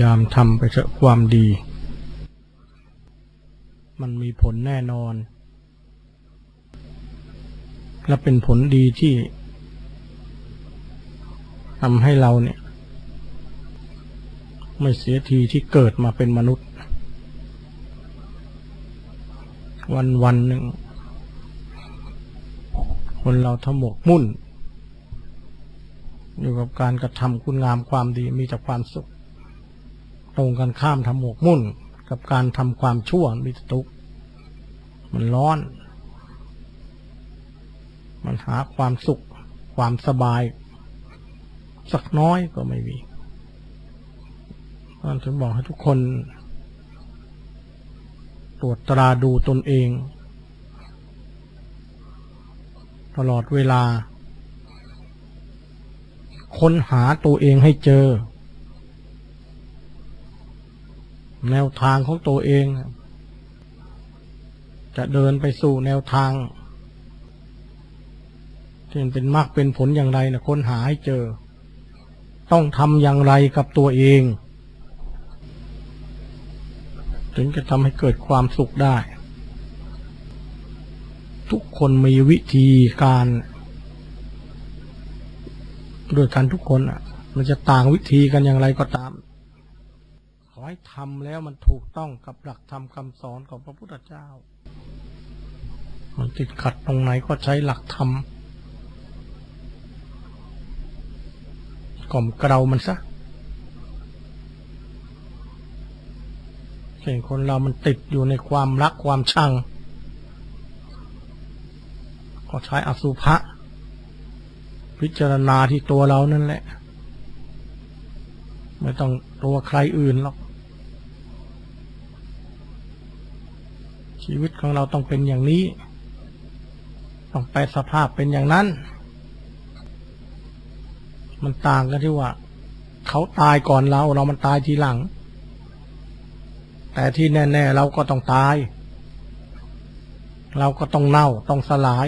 ยามทำไปเถอะความดี มันมีผลแน่นอน และเป็นผลดีที่ทำให้เราเนี่ย ไม่เสียทีที่เกิดมาเป็นมนุษย์ วันวันหนึ่ง คนเราทำหมกมุ่น อยู่กับการกระทำคุณงามความดีมีแต่ความสุข รงกันข้ามทำหมกมุ่น กับการทำความชั่วมีต่ทุก มันร้อน มันหาความสุข ความสบาย สักน้อยก็ไม่มีท่านถึงบอกให้ทุกคน ตรวจตราดูตนเอง ตลอดเวลา ค้นหาตัวเองให้เจอ แนวทางของตัวเอง จะเดินไปสู่แนวทางที่เป็นมรรคเป็นผลอย่างไรนะค้นหาให้เจอ ต้องทำอย่างไรกับตัวเอง ถึงจะทำให้เกิดความสุขได้ ทุกคนมีวิธีการด้วยกันทุกคนอะ มันจะต่างวิธีกันอย่างไรก็ตาม อให้ทำแล้วมันถูกต้องกับหลักธรรมคำสอนของพระพุทธเจ้า มันติดขัดตรงไหนก็ใช้หลักธรรมกล่อมเกลามันซะเห็นคนเรามันติดอยู่ในความรักความชัง ก็ใช้อสุภะพิจารณาที่ตัวเรานั่นแหละ ไม่ต้องตัวใครอื่นหรอก ชีวิตของเราต้องเป็นอย่างนี้ ต้องไปสภาพเป็นอย่างนั้น มันต่างกันที่ว่า เขาตายก่อนเราเรามันตายทีหลัง แต่ที่แน่ ๆ เราก็ต้องตาย เราก็ต้องเน่าต้องสลาย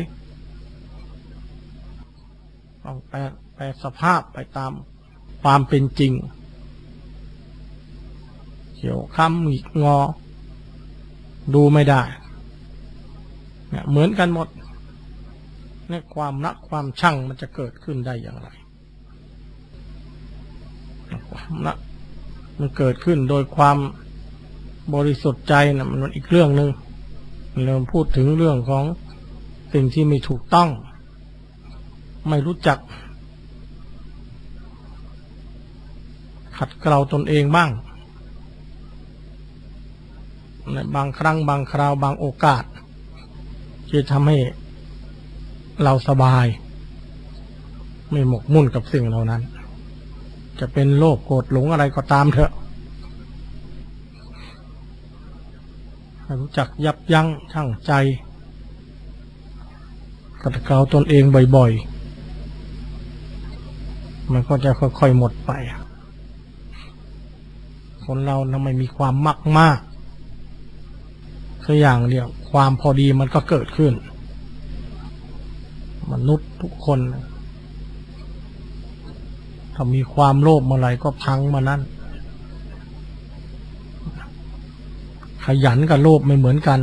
ต้องแปลแปลสภาพไปตามความเป็นจริงเขียวค้ำหงิกงอ ดูไม่ได้เนี่ยเหมือนกันหมดเนี่ยความรักความช่างมันจะเกิดขึ้นได้อย่างไรความรักมันเกิดขึ้นโดยความบริสุทธิ์ใจนะมันอีกเรื่องหนึ่งเราพูดถึงเรื่องของสิ่งที่ไม่ถูกต้อง ไม่รู้จัก ขัดเกลาตนเองบ้าง บางครั้งบางคราวบางโอกาส ที่ทำให้เราสบาย ไม่หมกมุ่นกับสิ่งเหล่านั้น จะเป็นโลภโกรธหลงอะไรก็ตามเถอะรู้จักยับยั้งชั่งใจขัดเกลาตนเองบ่อยๆ มันก็จะค่อยๆหมดไป คนเราทำไมมีความมากมาก คืออย่างเดียวความพอดีมันก็เกิดขึ้น มนุษย์ทุกคน ถ้ามีความโลภเมื่อไหร่ก็พังมานั้นขยันกับโลภไม่เหมือนกัน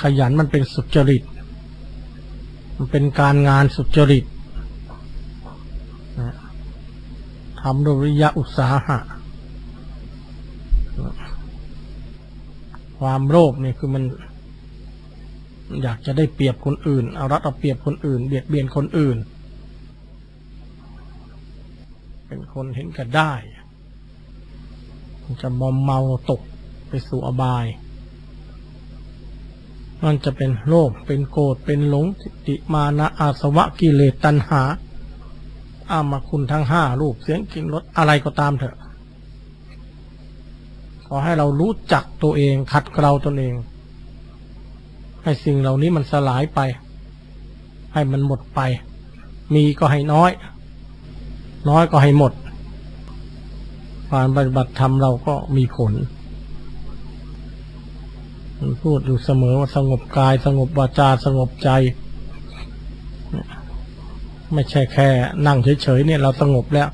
ขยันมันเป็นสุจริต มันเป็นการงานสุจริตทำด้วยวิริยะอุตสาหะ ความโลภนี่คือมัน อยากจะได้เปรียบคนอื่น เอารัดเอาเปรียบคนอื่น เบียดเบียนคนอื่น เป็นคนเห็นแก่ได้ จะมอมเมาตกไปสู่อบาย มันจะเป็นโลภเป็นโกรธเป็นหลงทิฏฐิมานะอาสวะกิเลสตัณหาอามาคุณทั้งห้ารูปเสียงกลิ่นรสอะไรก็ตามเถอะ ขอให้เรารู้จักตัวเอง ขัดเกลาตนเอง ให้สิ่งเหล่านี้มันสลายไป ให้มันหมดไป มีก็ให้น้อย น้อยก็ให้หมดการปฏิบัติธรรมเราก็มีผลมันพูดอยู่เสมอว่าสงบกาย สงบวาจาสงบใจ ไม่ใช่แค่นั่งเฉยๆเนี่ยเราสงบแล้ว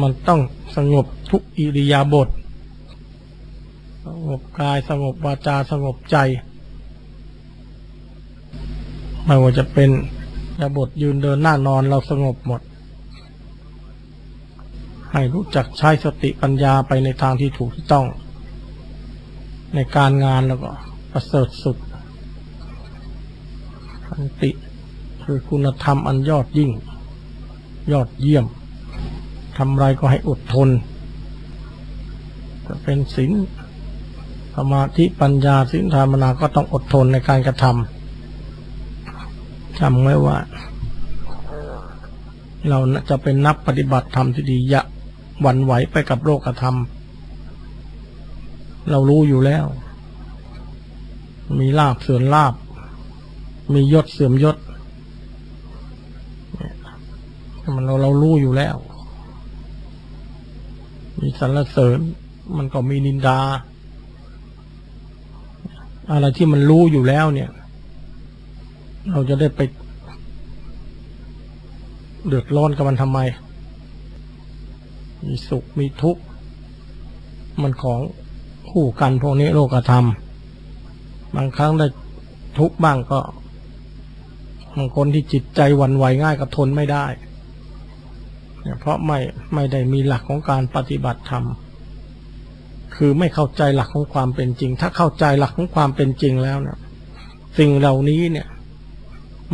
มันต้องสงบทุกอิริยาบถสงบกายสงบวาจาสงบใจ ไม่ว่าจะเป็นริยาบทยืนเดินหน้านอนเราสงบหมด ให้รู้จักใช้สติปัญญาไปในทางที่ถูกที่ต้อง ในการงานแล้วก็ประเสริฐสุดขันติคือคุณธรรมอันยอดยิ่ง ยอดเยี่ยม ทำไรก็ให้อดทน จะเป็นศีลสมาธิปัญญาศีลธรรมนาก็ต้องอดทนในการกระทำจำไว้ว่า เราจะเป็นนักปฏิบัติธรรมที่ดีอย่าหวั่นไหวไปกับโลกธรรม เรารู้อยู่แล้ว มีลาบเสื่อมลาบ มียศเสื่อมยศมันเราเรารู้อยู่แล้ว มีสรรเสริญ มันก็มีนินดา อะไรที่มันรู้อยู่แล้วเนี่ย เราจะได้ไป เดือดร้อนกับมันทำไม มีสุขมีทุกข์ มันของคู่กันพวกนี้โลกธรรม บางครั้งได้ทุกข์บ้างก็บางคนที่จิตใจวันไหวง่ายก็ทนไม่ได้ เนี่ยเพราะไม่ไม่ได้มีหลักของการปฏิบัติธรรมคือไม่เข้าใจหลักของความเป็นจริง ถ้าเข้าใจหลักของความเป็นจริงแล้วเนี่ย สิ่งเหล่านี้เนี่ย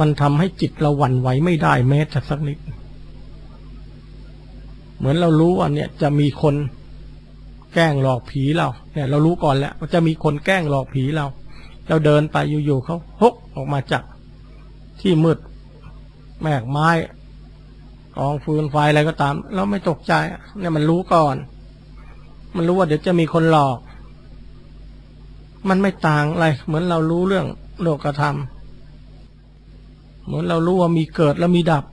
มันทำให้จิตเราหวั่นไหวไม่ได้แม้แต่สักนิด เหมือนเรารู้ว่าเนี่ยจะมีคนแกล้งหลอกผีเรา เนี่ย เรารู้ก่อนแล้วว่าจะมีคนแกล้งหลอกผีเรา เราเดินไปอยู่ๆเขาฮกออกมาจากที่มืดแมกไม้ กองฟืนไฟอะไรก็ตามเราไม่ตกใจเนี่ยมันรู้ก่อน มันรู้ว่าเดี๋ยวจะมีคนหลอก มันไม่ต่างอะไร เหมือนเรารู้เรื่องโลกธรรม เหมือนเรารู้ว่ามีเกิดแล้วมีดับ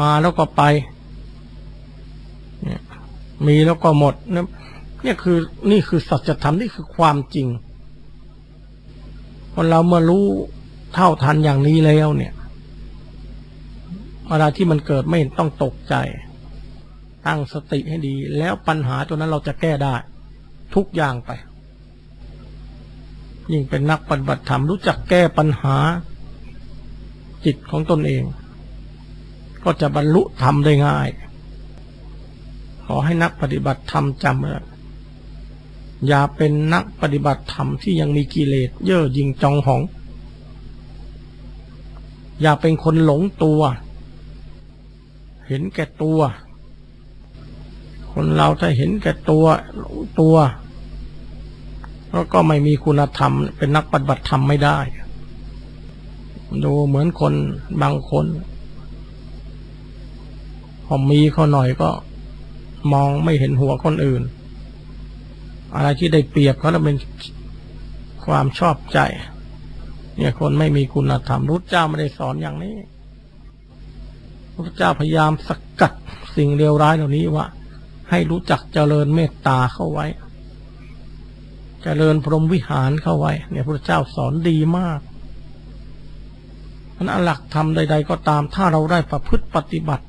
มาแล้วก็ไปเนี่ยมีแล้วก็หมดนี่ยเนี่ยคือนี่คือสัจธรรมนี่คือความจริงคนเราเมื่อรู้เท่าทันอย่างนี้แล้วเนี่ย เวลาที่มันเกิดไม่ต้องตกใจ ตั้งสติให้ดี แล้วปัญหาตัวนั้นเราจะแก้ได้ ทุกอย่างไป ยิ่งเป็นนักปฏิบัติธรรมรู้จักแก้ปัญหา จิตของตนเอง ก็จะบรรลุธรรมได้ง่าย ขอให้นักปฏิบัติธรรมจำไว้อย่าเป็นนักปฏิบัติธรรมที่ยังมีกิเลสเย่อหยิ่งจองหอง อย่าเป็นคนหลงตัว ห็นแก่ตัว คนเราถ้าเห็นแก่ตัวหลงตัวแล้วก็ไม่มีคุณธรรม เป็นนักปฏิบัติธรรมไม่ได้ ดูเหมือนคนบางคนพอมีเขาหน่อยก็มองไม่เห็นหัวคนอื่น อะไรที่ได้เปรียบเขาแล้วเป็นความชอบใจ เนี่ยคนไม่มีคุณธรรมรุทธเจ้าไม่ได้สอนอย่างนี้ พระเจ้าพยายามสกัดสิ่งเลวร้ายเหล่านี้ว่า ให้รู้จักเจริญเมตตาเข้าไว้ เจริญพรหมวิหารเข้าไว้ เนี่ยพระเจ้าสอนดีมากนั้นหลักธรรมใด ๆ ก็ตามถ้าเราได้ประพฤติปฏิบัติ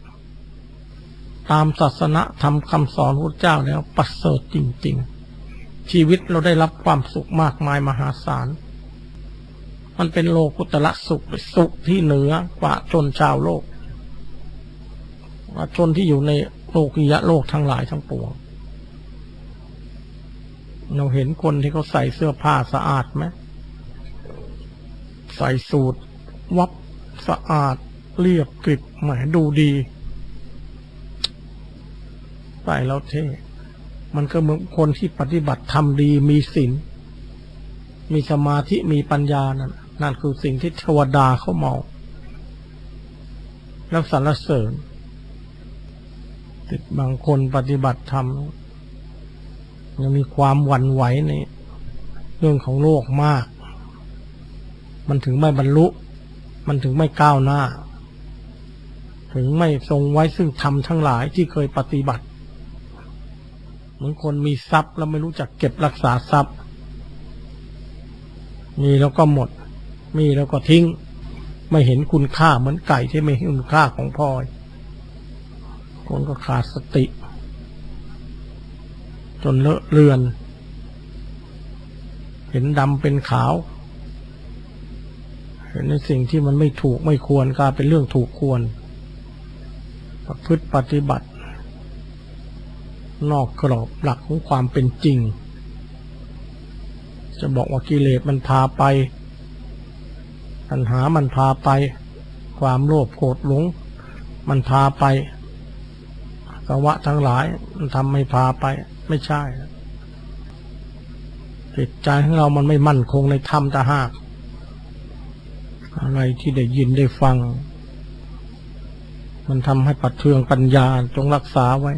ตามศาสนาธรรมคำสอนพระเจ้าแล้วประเสริฐจริง ๆ ชีวิตเราได้รับความสุขมากมายมหาศาล มันเป็นโลกุตละสุขสุขที่เหนือกว่าชนชาวโลก ว่าชนที่อยู่ในโลกิยะโลกทั้งหลายทั้งปวง เราเห็นคนที่เขาใส่เสื้อผ้าสะอาดไหมใส่สูทวับสะอาดเรียบกริบหมดูดี ใส่แล้วเท่ มันก็เหมือนคนที่ปฏิบัติทำดีมีศีลมีสมาธิมีปัญญานั่นนั่นคือสิ่งที่เทวดาเขามองแล้วสรรเสริญ บางคนปฏิบัติธรรมยังมีความหวั่นไหวในเรื่องของโลกมาก มันถึงไม่บรรลุ มันถึงไม่ก้าวหน้า ถึงไม่ทรงไว้ซึ่งธรรมทั้งหลายที่เคยปฏิบัติ เหมือนคนมีทรัพย์แล้วไม่รู้จักเก็บรักษาทรัพย์ มีแล้วก็หมด มีแล้วก็ทิ้ง ไม่เห็นคุณค่าเหมือนไก่ที่ไม่เห็นคุณค่าของพลอย คนก็ขาดสติ จนเลอะเลือน เห็นดำเป็นขาว เห็นในสิ่งที่มันไม่ถูกไม่ควรกลายเป็นเรื่องถูกควร ประพฤติปฏิบัติ นอกกรอบหลักของความเป็นจริง จะบอกว่ากิเลสมันพาไปปัญหามันพาไป ความโลภโกรธหลงมันพาไป ภาวะทั้งหลายมันทำไม่พาไป ไม่ใช่จิตใจของเรามันไม่มั่นคงในธรรมตาหาก อะไรที่ได้ยินได้ฟัง มันทำให้ปัดเทืองปัญญาจงรักษาไว้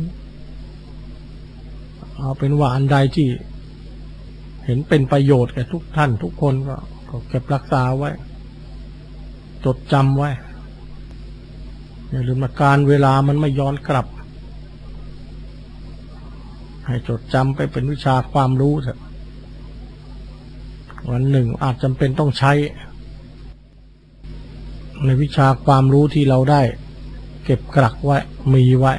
เอาเป็นว่าอันใดที่ เห็นเป็นประโยชน์แก่ทุกท่านทุกคนก็ก็เก็บรักษาไว้ จดจำไว้อย่าลืมว่าการเวลามันไม่ย้อนกลับ ให้จดจำไปเป็นวิชาความรู้เถอะวันหนึ่งอาจจำเป็นต้องใช้ ในวิชาความรู้ที่เราได้ เก็บกลักไว้ มีไว้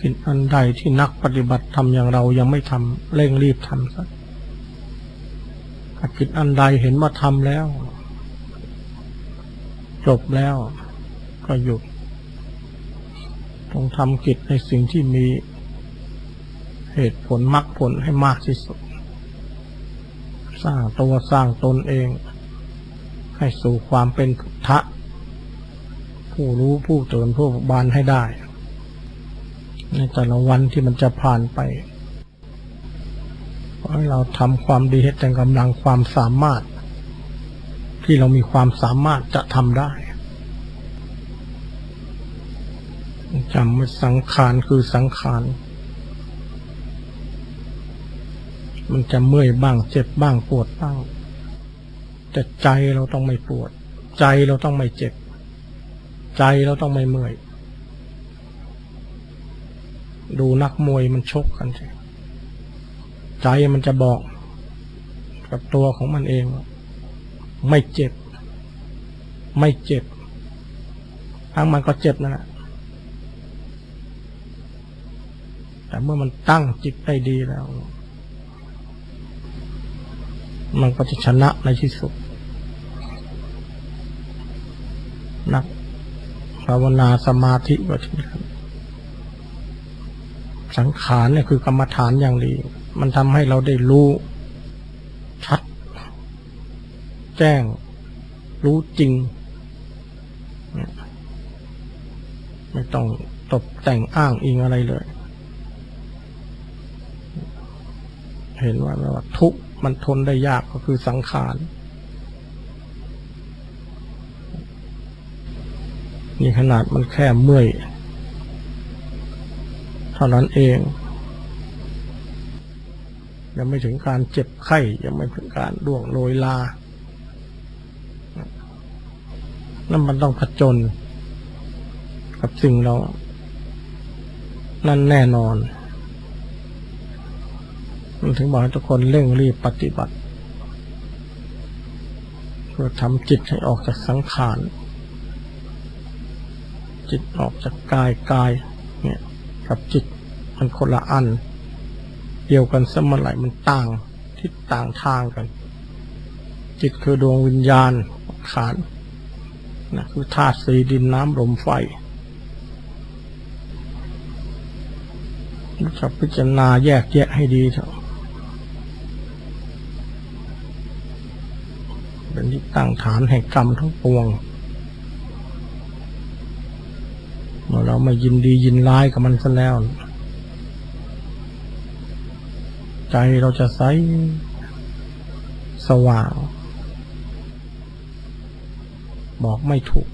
กินอันใดที่นักปฏิบัติทำอย่างเรายังไม่ทำเร่งรีบทำซะถ้าคิดอันใดเห็นว่าทำแล้ว จบแล้ว ก็หยุด ต้องทำกิจในสิ่งที่มี เหตุผลมรรคผลให้มากที่สุด สร้างตัวสร้างตนเอง ให้สู่ความเป็นพุทธะ ผู้รู้ผู้เตือนผู้บานให้ได้ ในแต่ละวันที่มันจะผ่านไปขอให้เราทำความดีให้เต็มกำลังความสามารถ ที่เรามีความสามารถจะทำได้จำว่าสังขารคือสังขาร มันจะเมื่อยบ้าง เจ็บบ้างปวดบ้าง แต่ใจเราต้องไม่ปวด ใจเราต้องไม่เจ็บ ใจเราต้องไม่เมื่อย ดูนักมวยมันชกกันสิใจมันจะบอกกับตัวของมันเอง ไม่เจ็บ ไม่เจ็บ ทั้งมันก็เจ็บนั่นแหละแต่เมื่อมันตั้งจิตได้ดีแล้ว มันก็จะชนะในที่สุด นักภาวนาสมาธิวิชันสังขารเนี่ยคือกรรมฐานอย่างดี มันทำให้เราได้รู้ชัด แจ้ง รู้จริง ไม่ต้องตบแต่งอ้างอิงอะไรเลย เห็นว่าว่าทุกข์ มันทนได้ยากก็คือสังขารนี่ขนาดมันแค่เมื่อย เท่านั้นเอง ยังไม่ถึงการเจ็บไข้ยังไม่ถึงการด่วงโรยลา นั่นมันต้องผจญกับสิ่งเรา นั่นแน่นอน มันถึงบอกให้ทุกคนเร่งรีบปฏิบัติ เพื่อทำจิตให้ออกจากสังขาร จิตออกจากกายกายเนี่ยกับจิตมันคนละอัน เดียวกันสมอไหร่มันต่างทิศต่างทางกัน จิตคือดวงวิญญาณขานนะคือธาตุสีดินน้ำลมไฟรู้จักพิจารณาแยกแยะให้ดีเถอะ เป็นที่ตั้งฐานแห่งกรรมทั้งปวงเมื่อเราไม่ยินดียินร้ายกับมันซะแล้ว ใจเราจะใสสว่าง บอกไม่ถูก